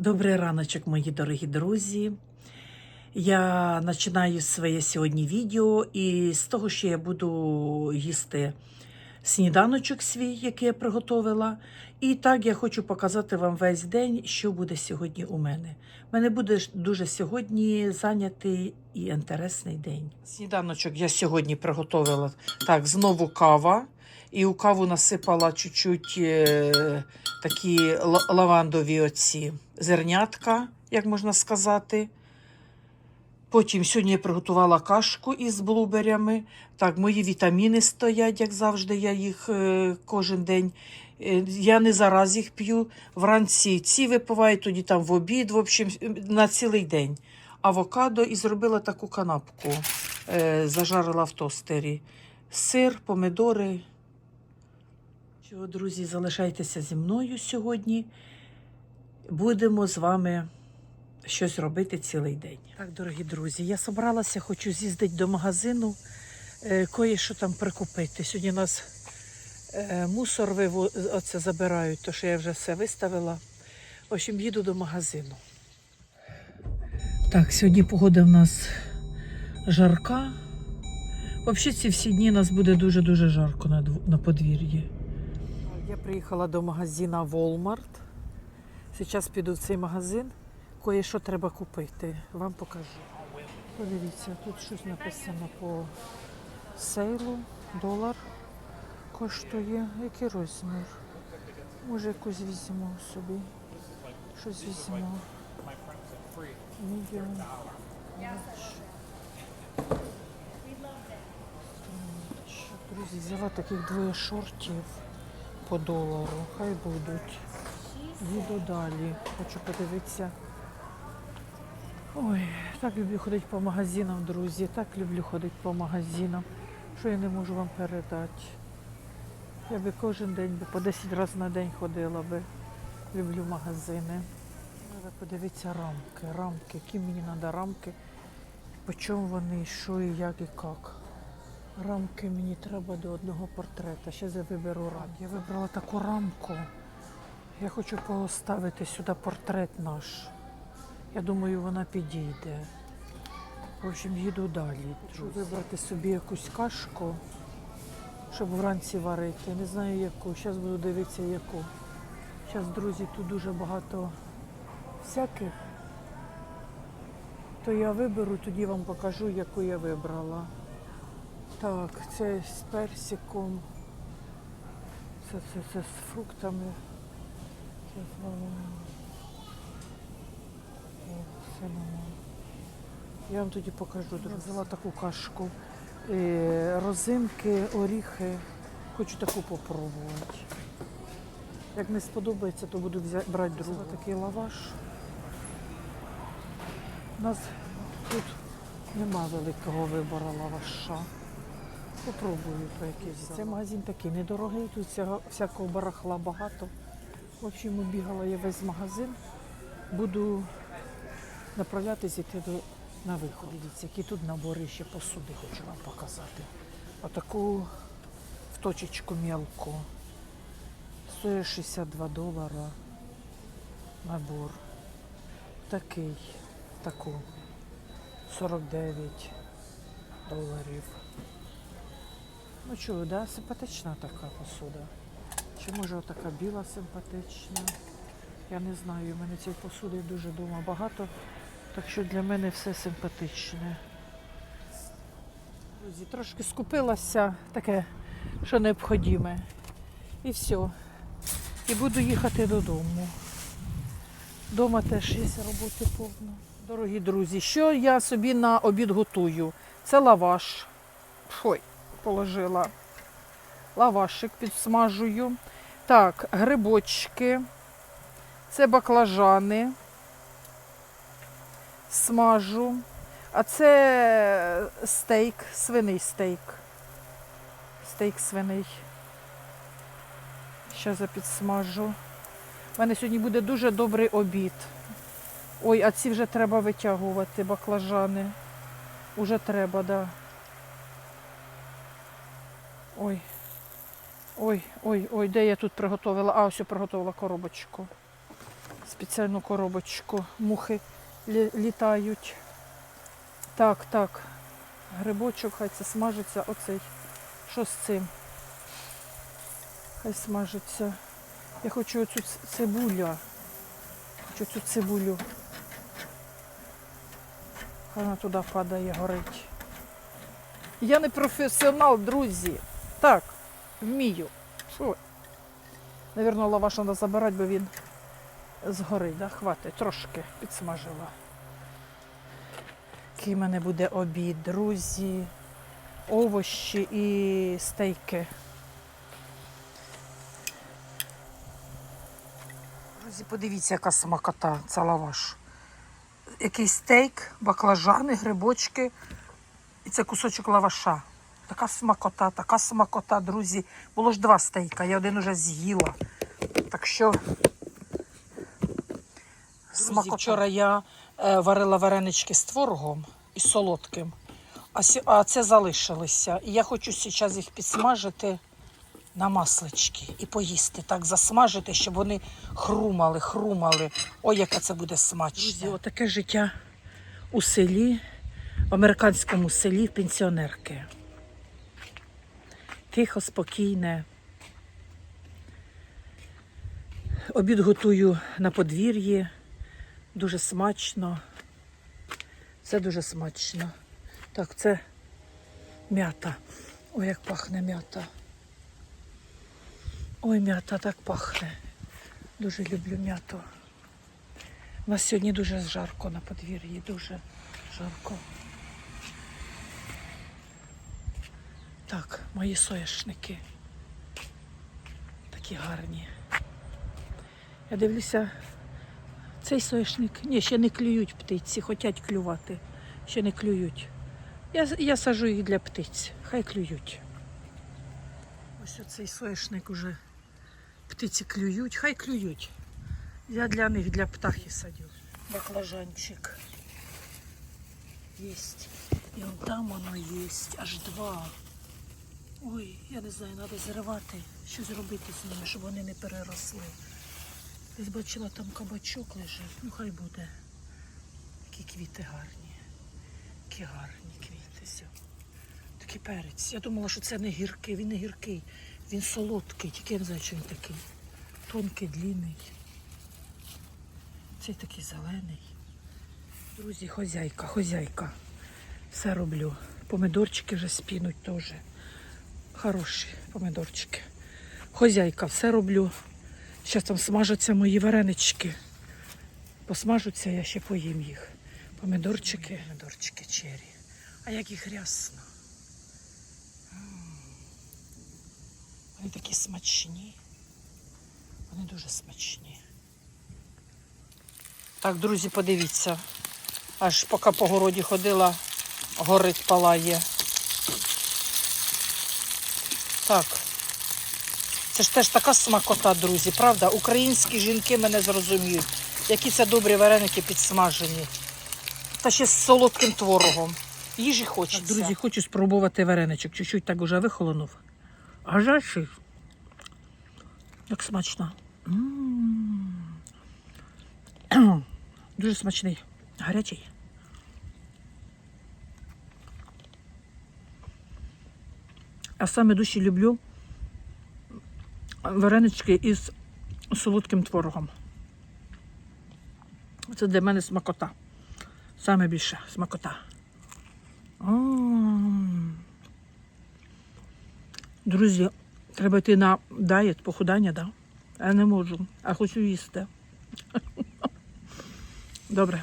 Добрий раночок, мої дорогі друзі. Я починаю своє сьогодні відео і з того, що я буду їсти сніданочок свій, який я приготовила. І так я хочу показати вам весь день, що буде сьогодні у мене. У мене буде дуже сьогодні зайнятий і інтересний день. Сніданочок я сьогодні приготовила так, знову кава. І у каву насипала чуть-чуть е, такі лавандові оці зернятка, як можна сказати. Потім сьогодні я приготувала кашку із блуберями. Так, мої вітаміни стоять, як завжди, я їх е, кожен день. Е, я не зараз їх п'ю. Вранці ці випиваю, тоді там в обід, в общем, на цілий день. Авокадо і зробила таку канапку, зажарила в тостері. Сир, помидори. Що, друзі, залишайтеся зі мною сьогодні. Будемо з вами щось робити цілий день. Так, дорогі друзі, я собралася, хочу з'їздити до магазину, е, кое-що там прикупити. Сьогодні у нас е, мусор виво... оце забирають, то що я вже все виставила. В общем, їду до магазину. Так, сьогодні погода в нас жарка. Взагалі, ці всі дні у нас буде дуже-дуже жарко на подвір'ї. Я приїхала до магазина Walmart. Зараз піду в цей магазин. Кое-що треба купити. Вам покажу. Подивіться, тут щось написано по сейлу. Долар коштує. Який розмір? Може якусь візьму собі. Щось візьму. Що, Друзі, взяла таких двоє шортів по долару. Хай будуть. Їду далі. Хочу подивитися. Ой, так люблю ходити по магазинам, друзі. Так люблю ходити по магазинам, що я не можу вам передати. Я би кожен день би по 10 разів на день ходила би. Люблю магазини. Треба подивитися рамки. Рамки, які мені треба рамки. По чому вони, що і як і як. Рамки мені треба до одного портрета. Зараз я виберу рамку. Я вибрала таку рамку. Я хочу поставити сюди портрет наш. Я думаю, вона підійде. В общем, їду далі. Хочу вибрати собі якусь кашку, щоб вранці варити. Не знаю яку. Зараз буду дивитися яку. Зараз, друзі, тут дуже багато всяких. То я виберу, тоді вам покажу, яку я вибрала. Так, це з персиком. Це, це, це з фруктами. Це з. Синамон. Я вам тоді покажу. друзі. Взяла таку кашку. Розинки, оріхи. Хочу таку попробувати. Як не сподобається, то буду брати другу. Такий лаваш. У нас тут нема великого вибору лаваша. Попробую по якийсь. Цей магазин такий недорогий, тут всякого барахла багато. В общем, бігала я весь магазин. Буду направлятися йти до, на виход. Дивіться, які тут набори ще посуди хочу вам показати. Отаку в точечку мелку. Стоїть 62 долара набор. Такий, таку 49 доларів. Ну чого, да, симпатична така посуда. Чи може така біла симпатична? Я не знаю, у мене цієї посуди дуже дома багато, так що для мене все симпатичне. Друзі, трошки скупилася, таке, що необхідне. І все. І буду їхати додому. Дома теж є роботи повно. Дорогі друзі, що я собі на обід готую? Це лаваш. Ой, положила. Лавашик підсмажую. Так, грибочки. Це баклажани. Смажу. А це стейк, свиний стейк. Стейк свиний. Зараз я підсмажу. У мене сьогодні буде дуже добрий обід. Ой, а ці вже треба витягувати, баклажани. Уже треба, так. Да. Ой. Ой, ой, ой, де я тут приготувала? А, ось я приготувала коробочку. спеціальну коробочку. Мухи лі- літають. Так, так. Грибочок, хай це смажиться. Оцей. Що з цим? Хай смажиться. Я хочу оцю цибуля. Хочу цю цибулю. Хай вона туди падає, горить. Я не професіонал, друзі. Вмію. Що? Навірно, лаваш треба забирати, бо він згорить, да? Хватить, трошки підсмажила. Який в мене буде обід, друзі, овощі і стейки. Друзі, подивіться, яка смакота, це лаваш. Який стейк, баклажани, грибочки. І це кусочок лаваша. Така смакота, така смакота, друзі. Було ж два стейка, я один уже з'їла. Так що. Друзі, вчора я е, варила варенички з творогом і солодким, а, а це залишилися. І я хочу зараз їх підсмажити на маслички і поїсти. Так засмажити, щоб вони хрумали, хрумали. Ой, яке це буде смачно. Друзі, отаке життя у селі, в американському селі пенсіонерки. Тихо, спокійне. Обід готую на подвір'ї. Дуже смачно. Це дуже смачно. Так, це м'ята. Ой, як пахне м'ята. Ой, м'ята так пахне. Дуже люблю м'яту. У нас сьогодні дуже жарко на подвір'ї, дуже жарко. Так, мої соняшники. Такі гарні. Я дивлюся, цей соняшник. Ні, ще не клюють птиці, хочуть клювати. Ще не клюють. Я, я сажу їх для птиць, хай клюють. Ось оцей соняшник уже птиці клюють, хай клюють. Я для них, для птахи садю. Баклажанчик. Єсть. І он там воно є, аж два. Ой, я не знаю, треба зривати, що зробити з ними, щоб вони не переросли. Десь бачила, там кабачок лежить. Ну хай буде. Які квіти гарні. Які гарні квіти. Такий перець. Я думала, що це не гіркий, він не гіркий. Він солодкий, тільки я не знаю, що він такий. Тонкий, длинний. Цей такий зелений. Друзі, хозяйка, хозяйка. Все роблю. Помидорчики вже спінуть теж. Хороші помидорчики. Хозяйка, все роблю. Зараз там смажаться мої варенички. Посмажуться, я ще поїм їх. Помидорчики, помидорчики чері. А як їх рясно. Вони такі смачні. Вони дуже смачні. Так, друзі, подивіться. Аж поки по городі ходила, горить палає. Так. Це ж теж така смакота, друзі, правда? Українські жінки мене зрозуміють, які це добрі вареники підсмажені. Та ще з солодким творогом. Їжі хочеться. друзі, хочу спробувати вареничок. Чуть-чуть так уже вихолонув. Гарячий. Як смачно. М. Дуже смачний. Гарячий. А саме душі люблю варенички із солодким творогом. Це для мене смакота. Саме більше смакота. М. Друзі, треба йти на дієт, похудання, да? Я не можу, а хочу їсти. Добре.